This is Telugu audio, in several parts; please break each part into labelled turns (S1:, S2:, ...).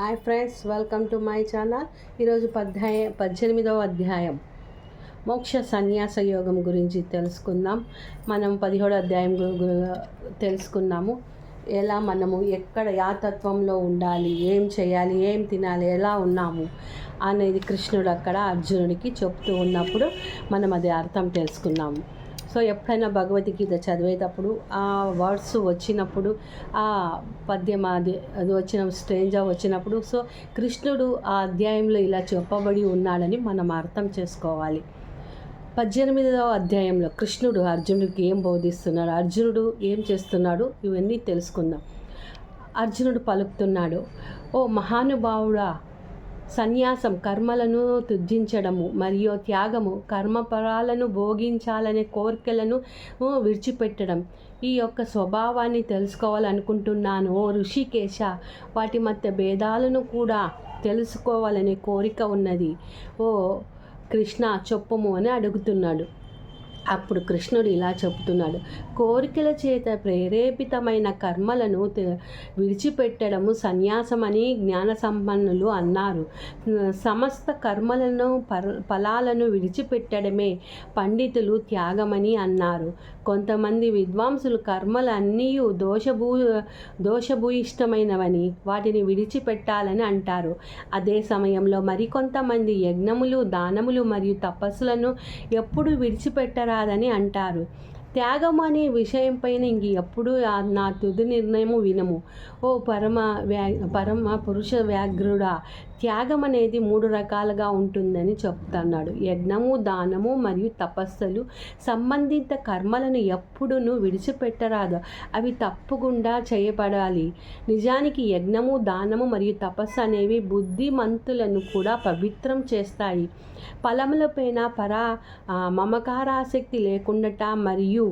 S1: Hi friends welcome to my channel ఈరోజు పద్ధాయ పద్దెనిమిదవ అధ్యాయం. మోక్ష సన్యాస యోగం గురించి తెలుసుకుందాం. మనం పదిహేడో అధ్యాయం తెలుసుకున్నాము. ఎలా మనము ఎక్కడ యాతత్వంలో ఉండాలి ఏం చేయాలి ఏం తినాలి ఎలా ఉన్నాము అనేది కృష్ణుడు అక్కడ అర్జునుడికి చెప్తూ ఉన్నప్పుడు మనం అది అర్థం తెలుసుకున్నాము సో ఎప్పుడైనా భగవద్గీత చదివేటప్పుడు ఆ వర్డ్స్ వచ్చినప్పుడు ఆ పద్యం అది అది వచ్చిన స్ట్రేంజా వచ్చినప్పుడు సో కృష్ణుడు ఆ అధ్యాయంలో ఇలా చెప్పబడి ఉన్నాడని మనం అర్థం చేసుకోవాలి. పద్దెనిమిదవ అధ్యాయంలో కృష్ణుడు అర్జునుడికి ఏం బోధిస్తున్నాడు? అర్జునుడు ఏం చేస్తున్నాడు? ఇవన్నీ తెలుసుకుందాం. అర్జునుడు పలుకుతున్నాడు ఓ మహానుభావుడా సన్యాసం కర్మలను తుజ్జించడము మరియు త్యాగము కర్మపరాలను భోగించాలనే కోరికలను విడిచిపెట్టడం. ఈ యొక్క స్వభావాన్ని తెలుసుకోవాలనుకుంటున్నాను. ఓ ఋషికేశ వాటి మధ్య భేదాలను కూడా తెలుసుకోవాలనే కోరిక ఉన్నది. ఓ కృష్ణ చొప్పము అని అడుగుతున్నాడు. అప్పుడు కృష్ణుడు ఇలా చెబుతున్నాడు. కోరికల చేత ప్రేరేపితమైన కర్మలను విడిచిపెట్టడము సన్యాసమని జ్ఞాన సంపన్నులు అన్నారు. సమస్త కర్మలను పర ఫలాలను విడిచిపెట్టడమే పండితులు త్యాగమని అన్నారు. కొంతమంది విద్వాంసులు కర్మలన్నీ దోషభూ దోషభూయిష్టమైనవని వాటిని విడిచిపెట్టాలని అంటారు. అదే సమయంలో మరికొంతమంది యజ్ఞములు దానములు మరియు తపస్సులను ఎప్పుడు రాదని అంటారు. త్యాగం అనే విషయంపైన ఇంక ఎప్పుడు నా తుది నిర్ణయము వినము. ఓ పరమ వ్యా పరమ పురుష వ్యాఘ్రుడా త్యాగం అనేది మూడు రకాలుగా ఉంటుందని చెప్తున్నాడు. యజ్ఞము దానము మరియు తపస్సులు సంబంధిత కర్మలను ఎప్పుడూ విడిచిపెట్టరాదు. అవి తప్పకుండా చేయబడాలి. నిజానికి యజ్ఞము దానము మరియు తపస్సు అనేవి బుద్ధిమంతులను కూడా పవిత్రం చేస్తాయి. ఫలములపైన పరా మమకారాసక్తి లేకుండా మరియు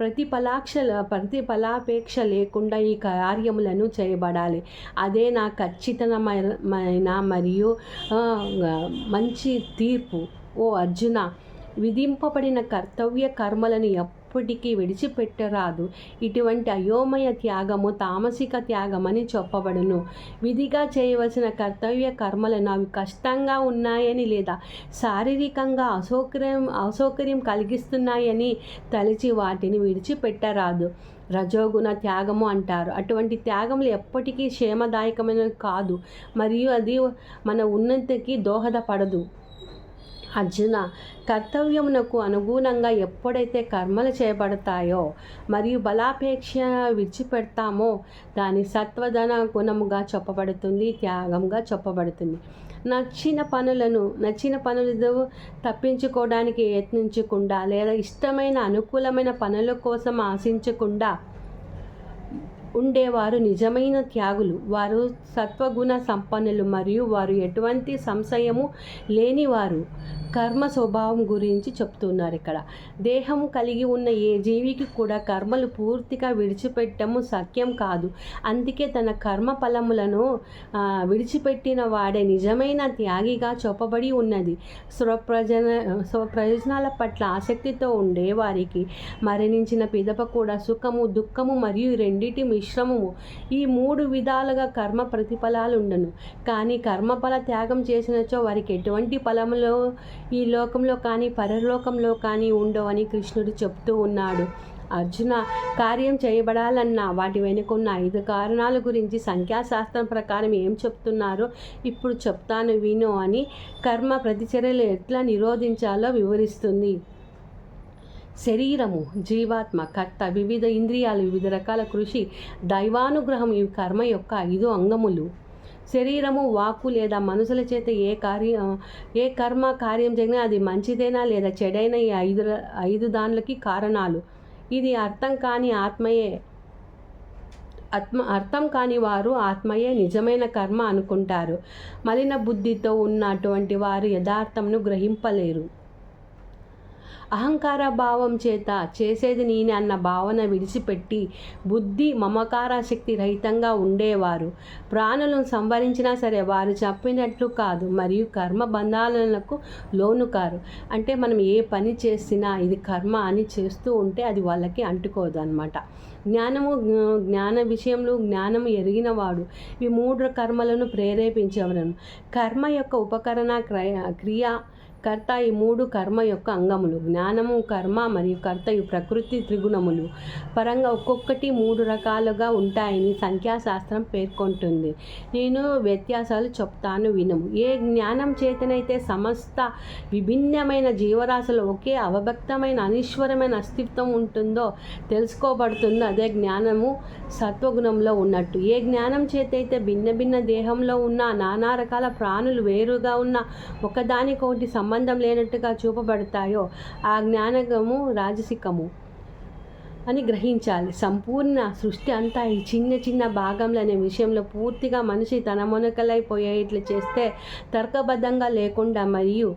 S1: ప్రతిఫలాక్ష ప్రతిఫలాపేక్ష లేకుండా ఈ కార్యములను చేయబడాలి. అదే నా ఖచ్చితమైన మరియు మంచి తీర్పు. ఓ అర్జున విధింపబడిన కర్తవ్య కర్మలను ఎప్పటికీ విడిచిపెట్టరాదు. ఇటువంటి అయోమయ త్యాగము తామసిక త్యాగమని చెప్పబడును. విధిగా చేయవలసిన కర్తవ్య కర్మలను అవి కష్టంగా ఉన్నాయని లేదా శారీరకంగా అసౌకర్యం అసౌకర్యం కలిగిస్తున్నాయని తలిచి వాటిని విడిచిపెట్టరాదు. రజోగుణ త్యాగము అంటారు. అటువంటి త్యాగములు ఎప్పటికీ క్షేమదాయకమైనవి కాదు. మరియు అది మన ఉన్నతికి దోహదపడదు. అర్జున కర్తవ్యమునకు అనుగుణంగా ఎప్పుడైతే కర్మలు చేయబడతాయో మరియు బలాపేక్ష విడిచిపెడతామో దాని సత్వధన గుణముగా చెప్పబడుతుంది త్యాగంగా చెప్పబడుతుంది. నచ్చిన పనులను నచ్చిన పనులు తప్పించుకోవడానికి యత్నించకుండా లేదా ఇష్టమైన అనుకూలమైన పనుల కోసం ఆశించకుండా ఉండేవారు నిజమైన త్యాగులు. వారు సత్వగుణ సంపన్నులు మరియు వారు ఎటువంటి సంశయము లేనివారు కర్మ స్వభావం గురించి చెప్తున్నారు ఇక్కడ. దేహము కలిగి ఉన్న ఏ జీవికి కూడా కర్మలు పూర్తిగా విడిచిపెట్టము సత్యం కాదు. అందుకే తన కర్మ ఫలములను విడిచిపెట్టిన వాడే నిజమైన త్యాగిగా చెప్పబడి ఉన్నది. స్వప్రజన స్వప్రయోజనాల పట్ల ఆసక్తితో ఉండే వారికి మరణించిన పిదప కూడా సుఖము దుఃఖము మరియు ఈ రెండిటి మిశ్రమము ఈ మూడు విధాలుగా కర్మ ప్రతిఫలాలు ఉండను కానీ కర్మఫల త్యాగం చేసినచో వారికి ఎటువంటి ఫలములో ఈ లోకంలో కానీ పరలోకంలో కానీ ఉండవని కృష్ణుడు చెప్తూ ఉన్నాడు. అర్జున కార్యం చేయబడాలన్నా వాటి వెనుకున్న ఐదు కారణాల గురించి సంఖ్యాశాస్త్రం ప్రకారం ఏం చెప్తున్నారో ఇప్పుడు చెప్తాను విను అని కర్మ ప్రతిచర్యలు ఎట్లా నిరోధించాలో వివరిస్తుంది. శరీరము జీవాత్మ కర్త వివిధ ఇంద్రియాలు వివిధ రకాల కృషి దైవానుగ్రహం ఈ కర్మ యొక్క ఐదు అంగములు. శరీరము వాక్కు లేదా మనుషుల చేత ఏ కార్యం ఏ కర్మ కార్యం జరిగినా అది మంచిదైనా లేదా చెడైన ఈ ఐదు ఐదు దానిలకి కారణాలు. ఇది అర్థం కాని ఆత్మయే ఆత్మ అర్థం కాని వారు ఆత్మయే నిజమైన కర్మ అనుకుంటారు. మలిన బుద్ధితో ఉన్నటువంటి వారు యథార్థంను గ్రహింపలేరు. అహంకార భావం చేత చేసేది నేనే అన్న భావన విడిచిపెట్టి బుద్ధి మమకార శక్తి రహితంగా ఉండేవారు. ప్రాణులను సంవరించినా సరే వారు చెప్పినట్లు కాదు మరియు కర్మ బంధాలకు లోను కారు. అంటే మనం ఏ పని చేసినా ఇది కర్మ అని చేస్తూ ఉంటే అది వాళ్ళకి అంటుకోదు అనమాట జ్ఞానము జ్ఞాన విషయంలో జ్ఞానము ఎరిగినవాడు. ఈ మూడు కర్మలను ప్రేరేపించేవలను కర్మ యొక్క ఉపకరణ క్రయ క్రియ కర్త ఈ మూడు కర్మ యొక్క అంగములు. జ్ఞానము కర్మ మరియు కర్త ఈ ప్రకృతి త్రిగుణములు. పరంగా ఒక్కొక్కటి మూడు రకాలుగా ఉంటాయని సంఖ్యాశాస్త్రం పేర్కొంటుంది. నేను వ్యత్యాసాలు చెప్తాను వినము. ఏ జ్ఞానం చేతనైతే సమస్త విభిన్నమైన జీవరాశులు ఒకే అవభక్తమైన అనీశ్వరమైన అస్తిత్వం ఉంటుందో తెలుసుకోబడుతుందో. అదే జ్ఞానము సత్వగుణంలో ఉన్నట్టు. ఏ జ్ఞానం చేతైతే భిన్న భిన్న దేహంలో ఉన్న నానా రకాల ప్రాణులు వేరుగా ఉన్న ఒకదానికొకటి సమ సంబంధం లేనట్టుగా చూపబడతాయో ఆ జ్ఞానకము రాజసికము అని గ్రహించాలి. సంపూర్ణ సృష్టి అంతా ఈ చిన్న చిన్న భాగంలో అనే విషయంలో పూర్తిగా మనిషి తన మునకలైపోయేట్లు చేస్తే తర్కబద్ధంగా లేకుండా మరియు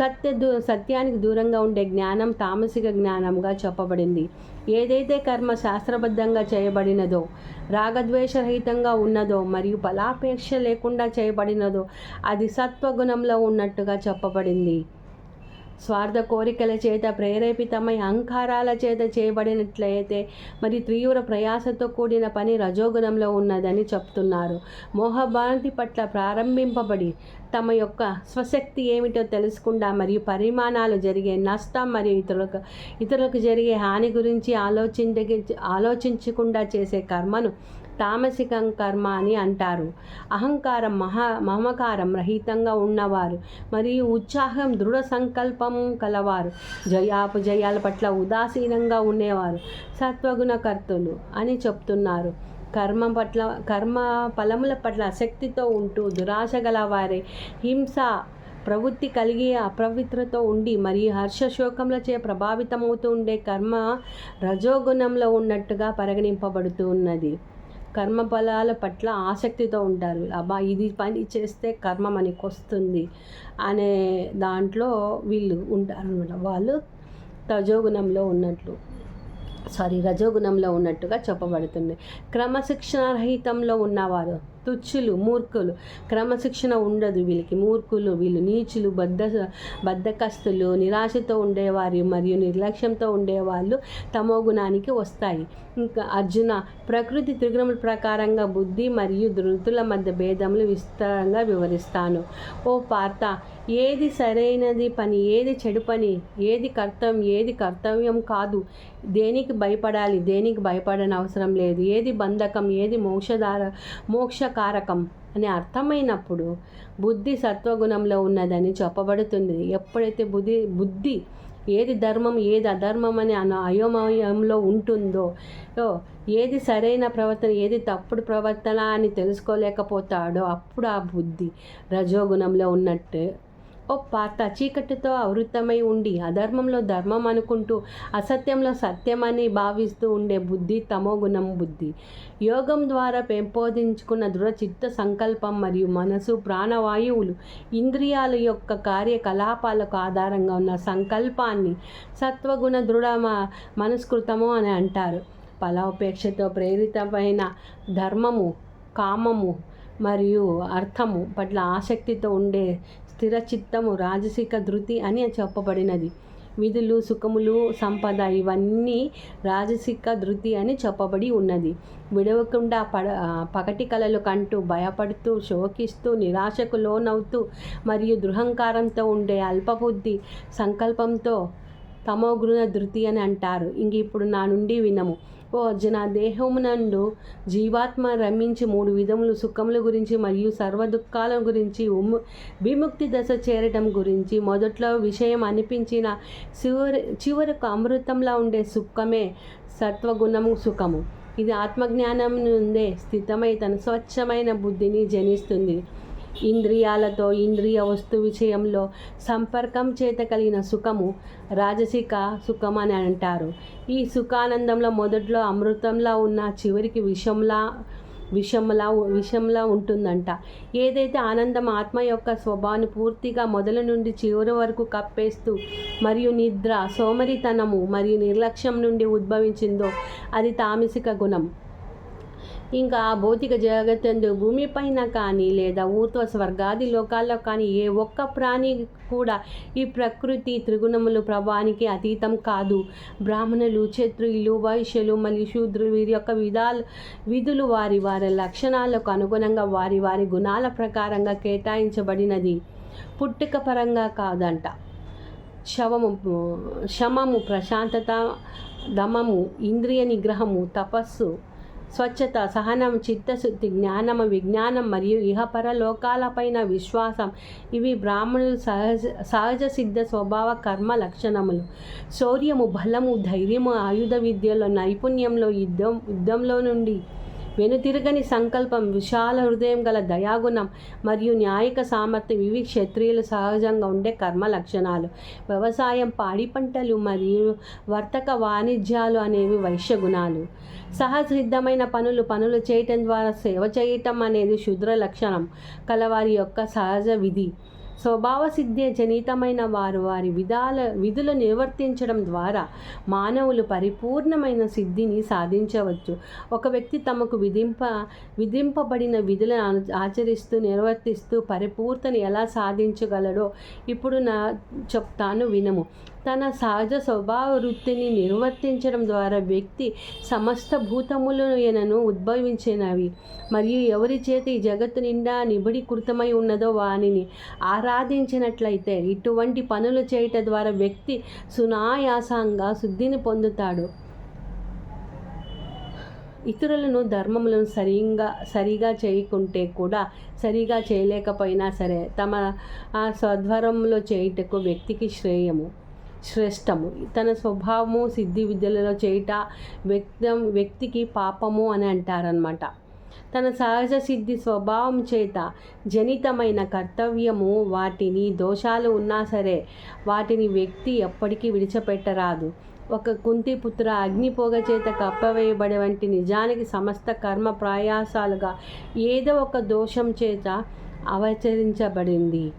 S1: సత్య దూ సత్యానికి దూరంగా ఉండే జ్ఞానం తామసిక జ్ఞానంగా చెప్పబడింది. ఏదైతే కర్మ శాస్త్రబద్ధంగా చేయబడినదో రాగద్వేషరహితంగా ఉన్నదో మరియు ఫలాపేక్ష లేకుండా చేయబడినదో అది సత్వగుణంలో ఉన్నట్టుగా చెప్పబడింది. స్వార్థ కోరికల చేత ప్రేరేపితమై అహంకారాల చేత చేయబడినట్లయితే మరి తీవ్ర ప్రయాసతో కూడిన పని రజోగుణంలో ఉన్నదని చెప్తున్నారు. మోహభాంతి పట్ల ప్రారంభింపబడి తమ యొక్క స్వశక్తి ఏమిటో తెలుసుకుండా మరియు పరిమాణాలు జరిగే నష్టం మరియు ఇతరులకు ఇతరులకు జరిగే హాని గురించి ఆలోచించ ఆలోచించకుండా చేసే కర్మను తామసికం కర్మ అని అంటారు. అహంకారం మహా మమకారం రహితంగా ఉన్నవారు మరియు ఉత్సాహం దృఢ సంకల్పం కలవారు. జయాపజయాల పట్ల ఉదాసీనంగా ఉండేవారు. సత్వగుణకర్తలు అని చెప్తున్నారు. కర్మ పట్ల కర్మ ఫలముల పట్ల ఆసక్తితో ఉంటూ దురాశ గలవారే. హింస ప్రవృత్తి కలిగి అపవిత్రతో ఉండి మరియు హర్షశోకములచే ప్రభావితమవుతూ ఉండే కర్మ రజోగుణంలో ఉన్నట్టుగా పరిగణింపబడుతూ ఉన్నది. కర్మఫలాల పట్ల ఆసక్తితో ఉంటారు. అబ్బా ఇది పని చేస్తే కర్మ మనకు వస్తుంది అనే దాంట్లో వీళ్ళు ఉంటారు అనమాట వాళ్ళు తజోగుణంలో ఉన్నట్లు సారీ రజోగుణంలో ఉన్నట్టుగా చెప్పబడుతుంది. క్రమశిక్షణ రహితంలో ఉన్నవారు తుచ్చులు మూర్ఖులు. క్రమశిక్షణ ఉండదు వీళ్ళకి. మూర్ఖులు వీళ్ళు నీచులు బద్ద బద్దకస్తులు నిరాశతో ఉండేవారు మరియు నిర్లక్ష్యంతో ఉండేవాళ్ళు తమో గుణానికి వస్తాయి. ఇంకా అర్జున ప్రకృతి త్రిగుణముల ప్రకారంగా బుద్ధి మరియు ధృతుల మధ్య భేదములు విస్తారంగా వివరిస్తాను. ఓ పార్త ఏది సరైనది పని ఏది చెడు పని ఏది కర్తవ్యం ఏది కర్తవ్యం కాదు. దేనికి భయపడాలి? దేనికి భయపడని అవసరం లేదు. ఏది బంధకం ఏది మోక్షధార మోక్షకారకం అని అర్థమైనప్పుడు బుద్ధి సత్వగుణంలో ఉన్నదని చెప్పబడుతుంది. ఎప్పుడైతే బుద్ధి బుద్ధి ఏది ధర్మం ఏది అధర్మం అని అయోమయంలో ఉంటుందో ఏది సరైన ప్రవర్తన ఏది తప్పుడు ప్రవర్తన అని తెలుసుకోలేకపోతాడో అప్పుడు ఆ బుద్ధి రజోగుణంలో ఉన్నట్టు ఓ పాత చీకటితో ఆవృతమై ఉండి అధర్మంలో ధర్మం అనుకుంటూ అసత్యంలో సత్యమని భావిస్తూ ఉండే బుద్ధి తమోగుణం బుద్ధి. యోగం ద్వారా పెంపొందించుకున్న దృఢ చిత్త సంకల్పం మరియు మనసు ప్రాణవాయువులు ఇంద్రియాల యొక్క కార్యకలాపాలకు ఆధారంగా ఉన్న సంకల్పాన్ని సత్వగుణ దృఢ మనస్కృతము అని అంటారు. ఫలాపేక్షతో ప్రేరితమైన ధర్మము కామము మరియు అర్థము పట్ల ఆసక్తితో ఉండే స్థిర చిత్తము రాజసిక ధృతి అని చెప్పబడినది. విధులు సుఖములు సంపద ఇవన్నీ రాజసిక ధృతి అని చెప్పబడి ఉన్నది. విడవకుండా పడ పగటి కలలు కంటూ భయపడుతూ శోకిస్తూ నిరాశకు లోనవుతూ మరియు దృహంకారంతో ఉండే అల్పబుద్ధి సంకల్పంతో తమోగుణ ధృతి అని అంటారు. ఇంక ఇప్పుడు నా నుండి వినము. ఓ అర్జున దేహమునందు జీవాత్మ రమించి మూడు విధములు సుఖముల గురించి మరియు సర్వ దుఃఖాల గురించి విముక్తి దశ చేరటం గురించి. మొదట్లో విషయం అనిపించిన చివరి చివరకు అమృతంలా ఉండే సుఖమే సత్వగుణము సుఖము. ఇది ఆత్మజ్ఞానం నుండే స్థితమై తన స్వచ్ఛమైన బుద్ధిని జనిస్తుంది. ఇంద్రియాలతో ఇంద్రియ వస్తు విషయంలో సంపర్కం చేత కలిగిన సుఖము రాజసిక సుఖం అని అంటారు. ఈ సుఖానందంలో మొదట్లో అమృతంలా ఉన్న చివరికి విషంలా విషంలా విషంలా ఉంటుందంట. ఏదైతే ఆనందం ఆత్మ యొక్క స్వభావాన్ని పూర్తిగా మొదలు నుండి చివరి వరకు కప్పేస్తూ మరియు నిద్ర సోమరితనము మరియు నిర్లక్ష్యం నుండి ఉద్భవించిందో అది తామసిక గుణం. ఇంకా ఆ భౌతిక జగత్తందు భూమిపైన కానీ లేదా ఊర్ధ్వ స్వర్గాది లోకాల్లో కానీ ఏ ఒక్క ప్రాణి కూడా ఈ ప్రకృతి త్రిగుణములు ప్రభానికి అతీతం కాదు. బ్రాహ్మణులు క్షత్రియులు వైశ్యులు మరియు శూద్రులు వీరి యొక్క విధాలు విధులు వారి వారి లక్షణాలకు అనుగుణంగా వారి వారి గుణాల ప్రకారంగా కేటాయించబడినది. పుట్టుక పరంగా కాదంట. శవము శమము ప్రశాంతత దమము ఇంద్రియ నిగ్రహము తపస్సు స్వచ్ఛత సహనం చిత్తశుద్ధి జ్ఞానము విజ్ఞానం మరియు ఇహపర లోకాలపైన విశ్వాసం. ఇవి బ్రాహ్మణులు సహజ సహజ సిద్ధ స్వభావ కర్మ లక్షణములు. శౌర్యము బలము ధైర్యము ఆయుధ విద్యలో నైపుణ్యంలో యుద్ధం యుద్ధంలో నుండి వెనుతిరగని సంకల్పం విశాల హృదయం గల దయాగుణం మరియు న్యాయక సామర్థ్యం ఇవి క్షత్రియులు సహజంగా ఉండే కర్మ లక్షణాలు. వ్యవసాయం పాడి పంటలు మరియు వర్తక వాణిజ్యాలు అనేవి వైశ్య గుణాలు. సహసిద్ధమైన పనులు పనులు చేయటం ద్వారా సేవ చేయటం అనేది శుద్ర లక్షణం. కలవారి యొక్క సహజ విధి. స్వభావ సిద్ధి జనితమైన వారు వారి విధాల విధులు నిర్వర్తించడం ద్వారా మానవులు పరిపూర్ణమైన సిద్ధిని సాధించవచ్చు. ఒక వ్యక్తి తమకు విధింప విధింపబడిన విధులను ఆచరిస్తూ నిర్వర్తిస్తూ పరిపూర్తని ఎలా సాధించగలడో ఇప్పుడు నా చెప్తాను వినము. తన సహజ స్వభావ వృత్తిని నిర్వర్తించడం ద్వారా వ్యక్తి సమస్త భూతములను ఉద్భవించినవి. మరియు ఎవరి చేత ఈ జగత్తు నిండా నిబిడీకృతమై ఉన్నదో వానిని ఆరాధించినట్లయితే ఇటువంటి పనులు చేయటం ద్వారా వ్యక్తి సునాయాసంగా శుద్ధిని పొందుతాడు. ఇతరులను ధర్మములను సరిగా సరిగా చేయకుంటే కూడా సరిగా చేయలేకపోయినా సరే తమ స్వధ్వరంలో చేయుటకు వ్యక్తికి శ్రేయము. శ్రేష్టము. తన స్వభావము సిద్ధి విద్యలలో చేయుట వ్యక్తం వ్యక్తికి పాపము అని అంటారనమాట తన సహజ సిద్ధి స్వభావం చేత జనితమైన కర్తవ్యము వాటిని దోషాలు ఉన్నా సరే వాటిని వ్యక్తి ఎప్పటికీ విడిచిపెట్టరాదు. ఒక కుంతిపుత్ర అగ్నిపోగ చేత కప్పవేయబడి వంటి నిజానికి సమస్త కర్మ ప్రయాసాలుగా ఏదో ఒక దోషం చేత అవచరించబడింది.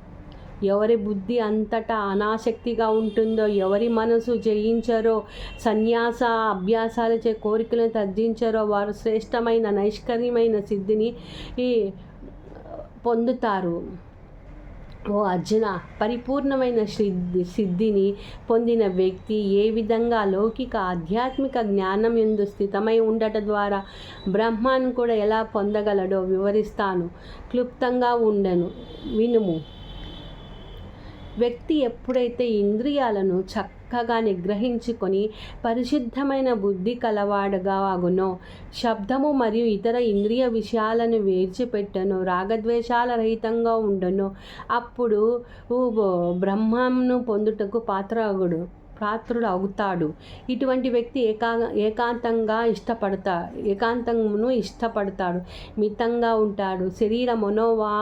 S1: ఎవరి బుద్ధి అంతటా అనాసక్తిగా ఉంటుందో ఎవరి మనసు జయించరో సన్యాస అభ్యాసాలచే కోరికలను తగ్గించరో వారు శ్రేష్టమైన నైష్కర్యమైన సిద్ధిని పొందుతారు. ఓ అర్జున పరిపూర్ణమైన సిద్ధి సిద్ధిని పొందిన వ్యక్తి ఏ విధంగా లౌకిక ఆధ్యాత్మిక జ్ఞానం ఎందు స్థితమై ఉండట ద్వారా బ్రహ్మాను కూడా ఎలా పొందగలడో వివరిస్తాను. క్లుప్తంగా ఉండను. వినుము. వ్యక్తి ఎప్పుడైతే ఇంద్రియాలను చక్కగా నిగ్రహించుకొని పరిశుద్ధమైన బుద్ధి కలవాడుగా ఆగునో శబ్దము మరియు ఇతర ఇంద్రియ విషయాలను వేర్చిపెట్టను రాగద్వేషాల రహితంగా ఉండను అప్పుడు బ్రహ్మంను పొందుటకు పాత్రగుడు పాత్రుడు అవుతాడు ఇటువంటి వ్యక్తి ఏకా ఏకాంతంగా ఇష్టపడతా ఏకాంతమును ఇష్టపడతాడు. మితంగా ఉంటాడు. శరీర మనోవా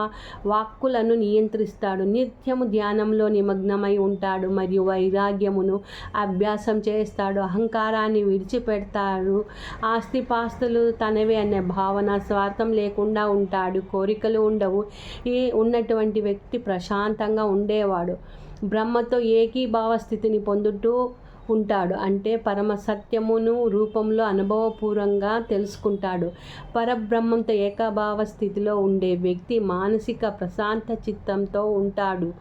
S1: వాక్కులను నియంత్రిస్తాడు. నిత్యము ధ్యానంలో నిమగ్నమై ఉంటాడు మరియు వైరాగ్యమును అభ్యాసం చేస్తాడు. అహంకారాన్ని విడిచిపెడతాడు. ఆస్తిపాస్తులు తనవే అనే భావన స్వార్థం లేకుండా ఉంటాడు. కోరికలు ఉండవు. ఈ ఉన్నటువంటి వ్యక్తి ప్రశాంతంగా ఉండేవాడు. బ్రహ్మతో ఏకీభావ స్థితిని పొందుతూ ఉంటాడు. అంటే పరమ సత్యమును రూపంలో అనుభవపూర్వంగా తెలుసుకుంటాడు. పరబ్రహ్మంతో ఏకభావ స్థితిలో ఉండే వ్యక్తి మానసిక ప్రశాంత చిత్తంతో ఉంటాడు.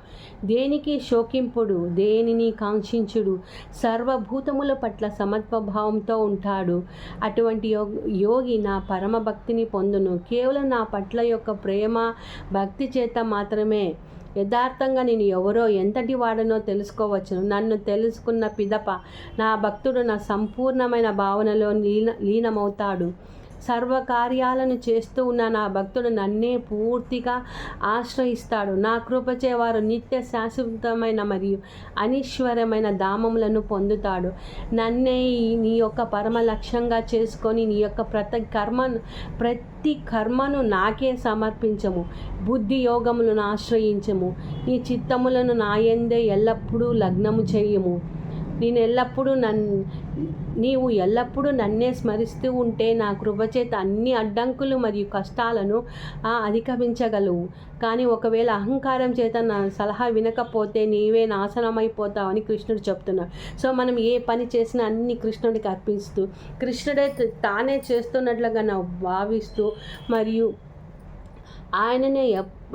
S1: దేనికి శోకింపుడు? దేనిని కాంక్షించుడు? సర్వభూతముల పట్ల సమత్వభావంతో ఉంటాడు. అటువంటి యోగి నా పరమ భక్తిని పొందును. కేవలం నా పట్ల యొక్క ప్రేమ భక్తి చేత మాత్రమే యథార్థంగా నేను ఎవరో ఎంతటి వాడనో తెలుసుకోవచ్చును. నన్ను తెలుసుకున్న పిదప నా భక్తుడు నా సంపూర్ణమైన భావనలో లీన లీనమవుతాడు. సర్వకార్యాలను చేస్తూ ఉన్న నా భక్తుడు నన్నే పూర్తిగా ఆశ్రయిస్తాడు. నా కృపచే వారు నిత్య శాశ్వతమైన మరియు అనీశ్వరమైన దామములను పొందుతాడు. నన్నే నీ యొక్క పరమ లక్ష్యంగా చేసుకొని నీ యొక్క ప్రతి కర్మను ప్రతి కర్మను నాకే సమర్పించము. బుద్ధి యోగములను ఆశ్రయించము. నీ చిత్తములను నాయందే ఎల్లప్పుడూ లగ్నము చేయము. నేను ఎల్లప్పుడూ నన్ నీవు ఎల్లప్పుడూ నన్నే స్మరిస్తూ ఉంటే నా కృపచేత అన్ని అడ్డంకులు మరియు కష్టాలను అధిగమించగలవు. కానీ ఒకవేళ అహంకారం చేత నా సలహా వినకపోతే నీవే నాశనమైపోతావని కృష్ణుడు చెప్తున్నాడు సో మనం ఏ పని చేసినా అన్ని కృష్ణుడికి అర్పిస్తూ కృష్ణుడే తానే చేస్తున్నట్లుగా నా భావిస్తూ మరియు ఆయననే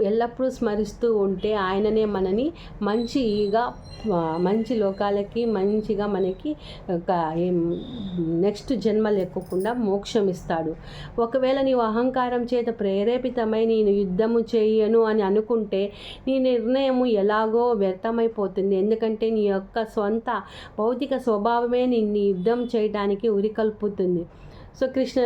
S1: ఎల్లప్పుడూ స్మరిస్తూ ఉంటే ఆయననే మనని మంచిగా మంచి లోకాలకి మంచిగా మనకి ఒక నెక్స్ట్ జన్మ ఎక్కకుండా మోక్షం ఇస్తాడు. ఒకవేళ నీవు అహంకారం చేత ప్రేరేపితమై నేను యుద్ధము చేయను అని అనుకుంటే నీ నిర్ణయము ఎలాగో వ్యర్థమైపోతుంది. ఎందుకంటే నీ యొక్క సొంత భౌతిక స్వభావమే నిన్ను యుద్ధం చేయడానికి ఉరికల్పుతుంది. సో కృష్ణ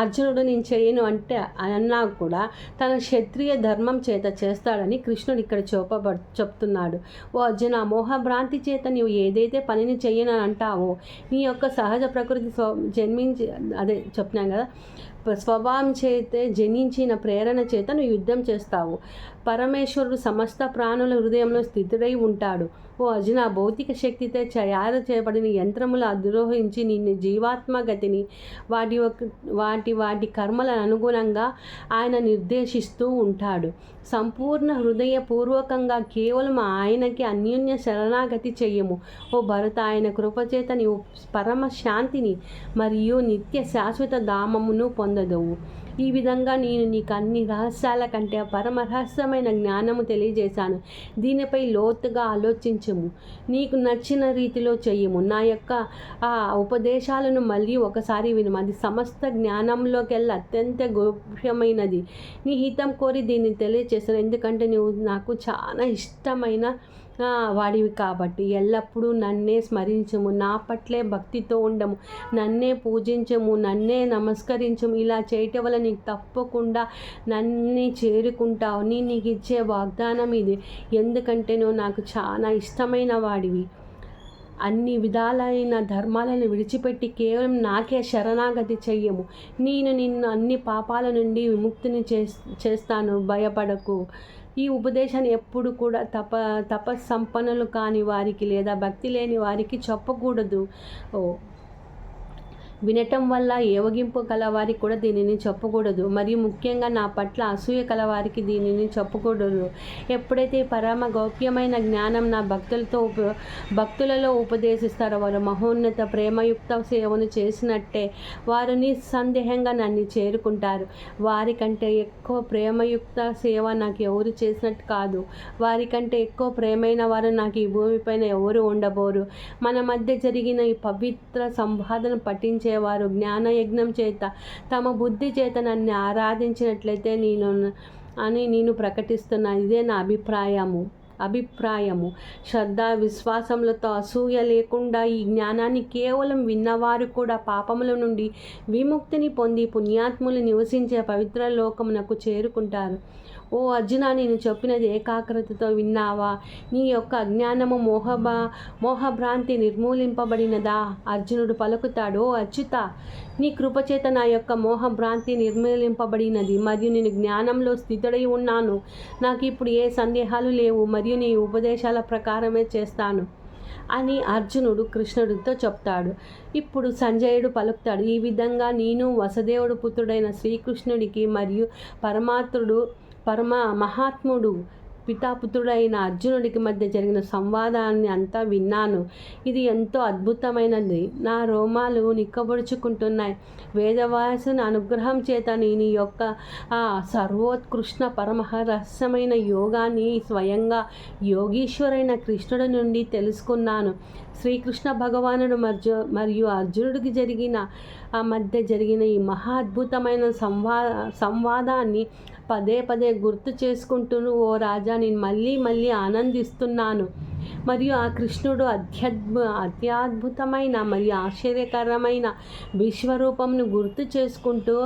S1: అర్జునుడు నేను చేయను అంటే అన్నా కూడా తన క్షత్రియ ధర్మం చేత చేస్తాడని కృష్ణుడు ఇక్కడ చూపబ చెప్తున్నాడు. ఓ అర్జున మోహభ్రాంతి చేత నీవు ఏదైతే పనిని చెయ్యను అని అంటావో నీ యొక్క సహజ ప్రకృతి స్వ జన్మించి అదే చెప్పినాం కదా స్వభావం చేతే జనించిన ప్రేరణ చేత నువ్వు యుద్ధం చేస్తావు. పరమేశ్వరుడు సమస్త ప్రాణుల హృదయంలో స్థితుడై ఉంటాడు. ఓ అర్జున భౌతిక శక్తితో తయారు చేయబడిన యంత్రములు అధిరోహించి నిన్ను జీవాత్మ గతిని వాటి యొక్క వాటి వాటి కర్మల అనుగుణంగా ఆయన నిర్దేశిస్తూ ఉంటాడు. సంపూర్ణ హృదయపూర్వకంగా కేవలం ఆయనకి అన్యోన్య శరణాగతి చెయ్యము. ఓ భరత ఆయన కృపచేత నీవు పరమ శాంతిని మరియు నిత్య శాశ్వత ధామమును పొందదవు. ఈ విధంగా నేను నీకు అన్ని రహస్యాల కంటే పరమ రహస్యమైన జ్ఞానము తెలియజేశాను. దీనిపై లోతుగా ఆలోచించము. నీకు నచ్చిన రీతిలో చెయ్యము నా యొక్క ఆ ఉపదేశాలను మళ్ళీ ఒకసారి విను. అది సమస్త జ్ఞానంలోకెల్లా అత్యంత గోప్యమైనది. నీ హితం కోరి దీన్ని తెలియజేశాను ఎందుకంటే నువ్వు నాకు చాలా ఇష్టమైన వాడివి కాబట్టి ఎల్లప్పుడూ నన్నే స్మరించము. నా పట్లే భక్తితో ఉండము. నన్నే పూజించము. నన్నే నమస్కరించము. ఇలా చేయటం వల్ల నీకు తప్పకుండా నన్ను చేరుకుంటావు. నేను నీకు ఇచ్చే వాగ్దానం ఇది. ఎందుకంటే నువ్వు నాకు చాలా ఇష్టమైన వాడివి. అన్ని విధాలైన ధర్మాలను విడిచిపెట్టి కేవలం నాకే శరణాగతి చెయ్యము. నేను నిన్ను అన్ని పాపాల నుండి విముక్తిని చేస్ చేస్తాను. భయపడకు. ఈ ఉపదేశాన్ని ఎప్పుడు కూడా తప తపస్సంపన్నులు కాని వారికి లేదా భక్తి లేని వారికి చెప్పకూడదు. వినటం వల్ల ఏవగింపు కలవారికి కూడా దీనిని చెప్పకూడదు. మరియు ముఖ్యంగా నా పట్ల అసూయ కలవారికి దీనిని చెప్పకూడదు. ఎప్పుడైతే పరమ గౌప్యమైన జ్ఞానం నా భక్తులతో ఉప భక్తులలో ఉపదేశిస్తారో వారు మహోన్నత ప్రేమయుక్త సేవను చేసినట్టే వారు నిస్సందేహంగా నన్ను చేరుకుంటారు. వారికంటే ఎక్కువ ప్రేమయుక్త సేవ నాకు ఎవరు చేసినట్టు కాదు. వారికంటే ఎక్కువ ప్రేమైన వారు నాకు ఈ భూమిపైన ఎవరు ఉండబోరు? మన మధ్య జరిగిన ఈ పవిత్ర సంవాదన పఠించేవారు జ్ఞానయజ్ఞం చేత తమ బుద్ధి చేత నన్ను ఆరాధించినట్లయితే నేను అని నేను ప్రకటిస్తున్నా ఇదే నా అభిప్రాయము. అభిప్రాయము. శ్రద్ధ విశ్వాసములతో అసూయ లేకుండా ఈ జ్ఞానాన్ని కేవలం విన్నవారు కూడా పాపముల నుండి విముక్తిని పొంది పుణ్యాత్ములు నివసించే పవిత్ర లోకమునకు చేరుకుంటారు. ఓ అర్జున నేను చెప్పినది ఏకాగ్రతతో విన్నావా? నీ యొక్క అజ్ఞానము మోహబా మోహభ్రాంతి నిర్మూలింపబడినదా? అర్జునుడు పలుకుతాడు ఓ అచ్యుత నీ కృపచేత నా యొక్క మోహభ్రాంతి నిర్మూలింపబడినది మరియు నేను జ్ఞానంలో స్థితుడై ఉన్నాను. నాకు ఇప్పుడు ఏ సందేహాలు లేవు మరియు నీ ఉపదేశాల ప్రకారమే చేస్తాను అని అర్జునుడు కృష్ణుడితో చెప్తాడు. ఇప్పుడు సంజయుడు పలుకుతాడు ఈ విధంగా నేను వసుదేవుడు పుత్రుడైన శ్రీకృష్ణుడికి మరియు పరమాత్ముడు పరమ మహాత్ముడు పితాపుత్రుడైన అర్జునుడికి మధ్య జరిగిన సంవాదాన్ని అంతా విన్నాను. ఇది ఎంతో అద్భుతమైనది. నా రోమాలు నిక్కబొడుచుకుంటున్నాయి. వేదవాసుని అనుగ్రహం చేత నేను యొక్క ఆ సర్వోత్కృష్ణ పరమహరస్యమైన యోగాన్ని స్వయంగా యోగీశ్వరైన కృష్ణుడి నుండి తెలుసుకున్నాను. శ్రీకృష్ణ భగవానుడు మర్జు మరియు అర్జునుడికి జరిగిన ఆ మధ్య జరిగిన ఈ మహా అద్భుతమైన సంవా సంవాదాన్ని పదే పదే గుర్తు చేసుకుంటూ ఓ రాజా నేను మళ్ళీ మళ్ళీ ఆనందిస్తున్నాను. మరియు ఆ కృష్ణుడు అత్యద్భు అత్యద్భుతమైన మరియు ఆశ్చర్యకరమైన విశ్వరూపంను గుర్తు చేసుకుంటూ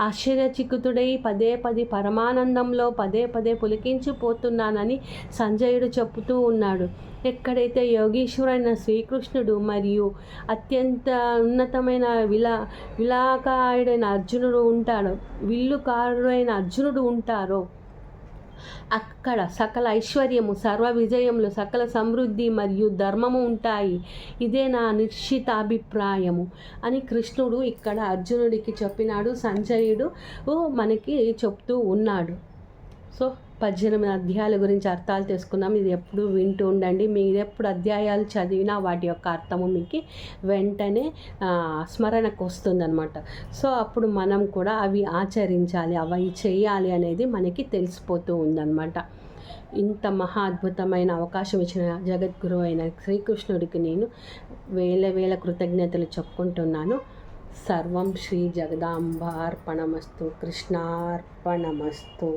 S1: ఆశ్చర్యచికుతుడై పదే పదే పరమానందంలో పదే పదే పులికించిపోతున్నానని సంజయుడు చెబుతూ ఉన్నాడు. ఎక్కడైతే యోగీశ్వరైన శ్రీకృష్ణుడు మరియు అత్యంత ఉన్నతమైన విలా విలాకాయుడైన అర్జునుడు ఉంటాడో విల్లుకారుడైన అర్జునుడు ఉంటారో అక్కడ సకల ఐశ్వర్యము సర్వ విజయములు సకల సమృద్ధి మరియు ధర్మము ఉంటాయి. ఇదే నా నిశ్చిత అభిప్రాయము అని కృష్ణుడు ఇక్కడ అర్జునుడికి చెప్పినాడు సంజయుడు. మనకి చెప్తూ ఉన్నాడు. సో పద్దెనిమిది అధ్యాయాల గురించి అర్థాలు తెలుసుకున్నాం ఇది ఎప్పుడు వింటూ ఉండండి. మీరు ఎప్పుడు అధ్యాయాలు చదివినా వాటి యొక్క అర్థము మీకు వెంటనే స్మరణకు వస్తుందన్నమాట. సో అప్పుడు మనం కూడా అవి ఆచరించాలి అవి చేయాలి అనేది మనకి తెలిసిపోతూ ఉందన్నమాట. ఇంత మహా అద్భుతమైన అవకాశం ఇచ్చిన జగద్గురు అయిన శ్రీకృష్ణుడికి నేను వేల వేల కృతజ్ఞతలు చెప్పుకుంటున్నాను. సర్వం శ్రీ జగదాంబార్పణమస్తు కృష్ణార్పణమస్తు.